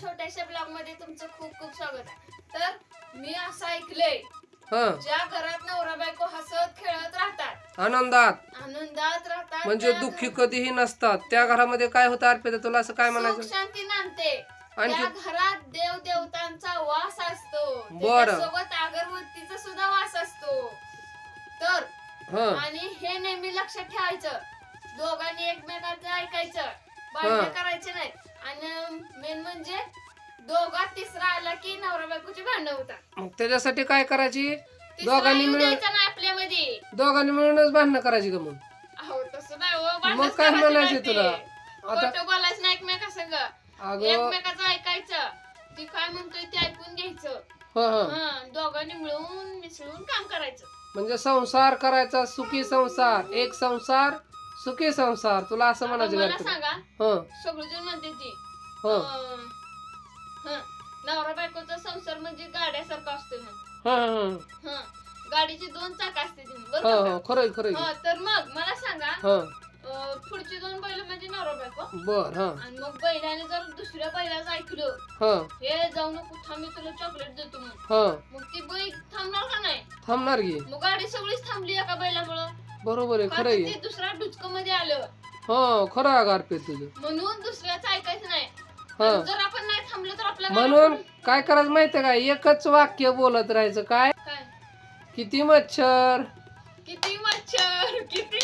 स्वागत आहे. तर मी असं ऐकलंय हा. ज्या घरात नवरा बायको हसत खेळत राहतात आनंदात. आनंदात राहतात म्हणजे त्या दुःखी कधीही नसतात. त्या घरामध्ये काय होतं अर्पिता तुला असं काय सुख म्हणायचं शांती नांदते. आणखी- त्या घरात देव देवतांचा वास असतो. बरं. सोबत अगरबत्तीचा सुद्धा वास असतो. तर हा. आणि हे नेहमी लक्षात ठेवायचं. दोघांनी एकमेकांचं ऐकायचं. भांडणं हा. करायचे नाही आणि मेन म्हणजे दोघात तिसरा आला की नवरा बायकोची भांडणं होतात. मग त्याच्यासाठी काय करायची? तिसरा दोघांनी येऊ मिळून द्यायचा आपल्यामध्ये. दोघांनी मिळूनच भांडणं करायची का मग? अहो तसं नाही हो, भांडणंच मग काय करायची म्हणायचे नाही ते. तुला? आता- खोटं बोलायचं नाही एकमेका संग. अगं एकमेकाचं ऐकायचं. ती काय म्हणतोय ते ऐकून घ्यायचं. हा हा. हा दोघांनी मिळून मिसळून काम करायचं. म्हणजे संसार करायचा सुखी संसार. एक संसार सुखी संसार. तुला असं आता म्हणायचं मला का? सांगा. हं. सगळेजण म्हणते ती हं. हं, नवरा बायकोचा संसार म्हणजे गाड्यासारखा हं हं. हं, गाडीची दोन चाक असते हं बरोबर हं खरंय खरंय. का? हं, तर मग मला सांगा हं. अं, पुढची दोन बैल म्हणजे नवरा बायको? बर हं. आणि मग बैलाने जर दुसऱ्या बैलाचं ऐकलं हं. हे जाऊ नको थांब मी तुला चॉकलेट देतो हं. मग ती बैल थांबणार का नाही? थांबणार की. मग गाडी सगळीच थांबली एका बैलामुळं. बरोबर आहे का खरंय. तर ते दुसऱ्या डुचकमध्ये आलं. हो खरं आहे तुझं. म्हणून नाही हो. म्हणून काय करायचं माहितीये का? एकच वाक्य बोलत राहायचं. काय? काय? किती मच्छर? किती मच्छर? किती